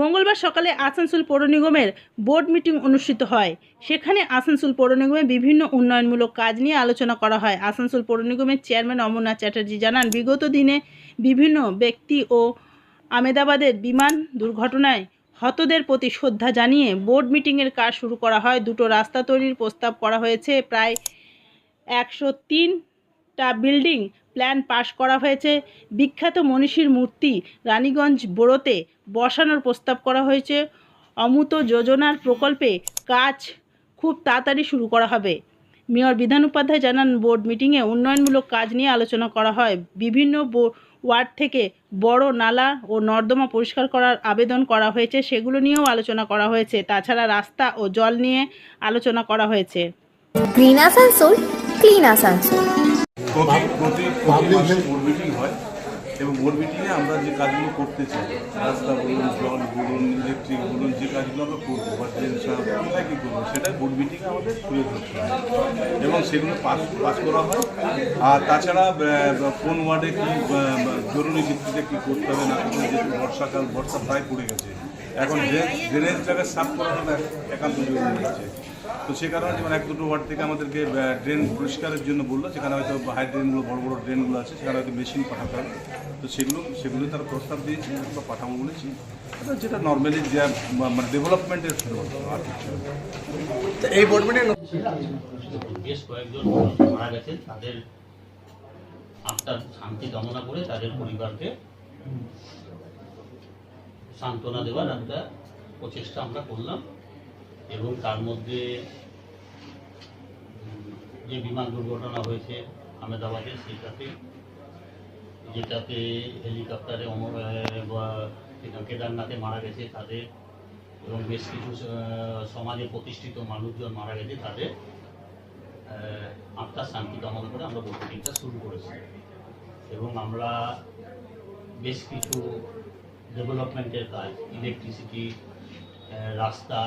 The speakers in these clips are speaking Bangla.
মঙ্গলবার সকালে আসানসোল পৌর নিগমের বোর্ড মিটিং অনুষ্ঠিত হয়। সেখানে আসানসোল পৌর নিগমের বিভিন্ন উন্নয়নমূলক কাজ নিয়ে আলোচনা করা হয়। আসানসোল পৌর নিগমের চেয়ারম্যান অমরনাথ চ্যাটার্জি জানান, বিগত দিনে বিভিন্ন ব্যক্তি ও আমেদাবাদের বিমান দুর্ঘটনায় হতদের প্রতি শ্রদ্ধা জানিয়ে বোর্ড মিটিংয়ের কাজ শুরু করা হয়। দুটো রাস্তা তৈরির প্রস্তাব করা হয়েছে। প্রায় একশো তিন তিনটা বিল্ডিং প্ল্যান পাশ করা হয়েছে। বিখ্যাত মনীষীর মূর্তি রানীগঞ্জ বোড়োতে বসানোর প্রস্তাব করা হয়েছে। অমৃত যোজনার প্রকল্পে কাজ খুব তাড়াতাড়ি শুরু করা হবে। মেয়র বিধান উপাধ্যায় জানান, বোর্ড মিটিংয়ে উন্নয়নমূলক কাজ নিয়ে আলোচনা করা হয়। বিভিন্ন ওয়ার্ড থেকে বড় নালা ও নর্দমা পরিষ্কার করার আবেদন করা হয়েছে। সেগুলো নিয়েও আলোচনা করা হয়েছে। তাছাড়া রাস্তা ও জল নিয়ে আলোচনা করা হয়েছে। গ্রিন আসানসোল ক্লিন আসানসোল প্রতি প্রতি প্রতি বোর্ড মিটিং হয়। এবং বোর্ড মিটিংয়ে আমরা যে কাজগুলো করতে চাই রাস্তা বলুন জল বলুন ইলেকট্রিক বলুন যে কাজগুলো আমরা করব বা ট্রেন সাপ কোথায় কী করব সেটা বোর্ড মিটিংয়ে আমাদের তুলে ধরতে হয় এবং সেগুলো পাস পাস করা হয়। আর তাছাড়া কোন ওয়ার্ডে কী জরুরি ভিত্তিতে কী করতে হবে না করতে যেহেতু বর্ষাকাল বর্ষা প্রায় পড়ে গেছে। এখন ড্রেন ড্রেনেজ জায়গায় সাফ করাটা একান্ত জরুরি আছে তো সে কারণে যেমন এক দুটো ওয়ার্ড থেকে আমাদেরকে ড্রেন পরিষ্কারের জন্য বলল। যেখানে হয়তো হাই ড্রেনগুলো বড় বড় ড্রেনগুলো আছে। সেখানে হয়তো মেশিন পাঠাতে হবে। তো সেগুলো সেগুলো তারা প্রস্তাব দিয়েছে আমরা পাঠাবো বলেছি। যেটা নর্মালি যে মানে ডেভেলপমেন্টের আর কিছু এই বোর্ড মিটিং বেশ কয়েকজন মারা গেছেন। তাদের আত্মার শান্তি কামনা করে তাদের পরিবারকে সান্ত্বনা দেওয়ার একটা প্রচেষ্টা আমরা করলাম। এবং তার মধ্যে, যে বিমান দুর্ঘটনা হয়েছে আহমেদাবাদে, সেটাতে, যেটাতে হেলিকপ্টারে অমর কেদারনাথে মারা গেছে তাদের এবং বেশ কিছু সমাজে প্রতিষ্ঠিত মানুষজন মারা গেছে তাদের আত্মার শান্তি কামনা করে আমরা বৈঠকটা শুরু করেছি। এবং আমরা বেশ কিছু ডেভেলপমেন্টের কাজ ইলেকট্রিসিটি রাস্তা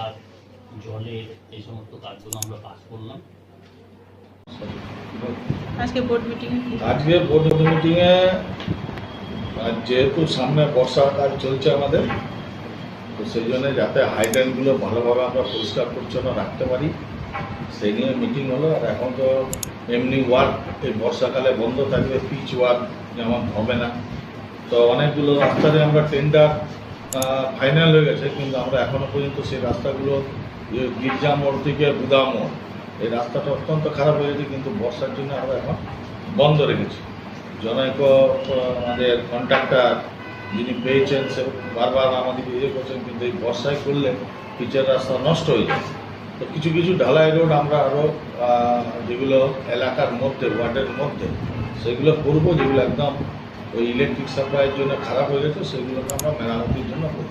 জলের এই সমস্ত কাজগুলো আমরা পাস করলাম। আজকে বোর্ড মিটিং আজকে বোর্ড মিটিংয়ে যেহেতু সামনে বর্ষা কাজ চলছে আমাদের তো সেই জন্য যাতে হাইড্রেনগুলো ভালোভাবে আমরা পরিষ্কার পরিচ্ছন্ন রাখতে পারি সেই নিয়ে মিটিং হলো। আর এখন তো এমনি ওয়ার্ক এই বর্ষাকালে বন্ধ থাকবে পিচ ওয়ার্ক যেমন হবে না। তো অনেকগুলো রাস্তাতে আমরা টেন্ডার ফাইনাল হয়ে গেছে কিন্তু আমরা এখনও পর্যন্ত সেই রাস্তাগুলো গির্জা মোড় থেকে বুদা মোড়, এই রাস্তাটা অত্যন্ত খারাপ হয়ে গেছে, কিন্তু বর্ষার জন্য আমরা এখন বন্ধ রেখেছি। জনৈক, আমাদের কন্ট্রাক্টর যিনি পেয়েছেন, সে বারবার আমাদের ইয়ে করছেন, কিন্তু এই বর্ষায় করলে পিচের রাস্তা নষ্ট হয়ে যায়। তো কিছু কিছু ঢালাই রোড আমরা আরও যেগুলো এলাকার মধ্যে, ওয়ার্ডের মধ্যে, সেগুলো করব, যেগুলো একদম ওই ইলেকট্রিক সাপ্লাইয়ের জন্য খারাপ হয়ে গেছে, সেগুলোকে আমরা মেরামতির জন্য করব।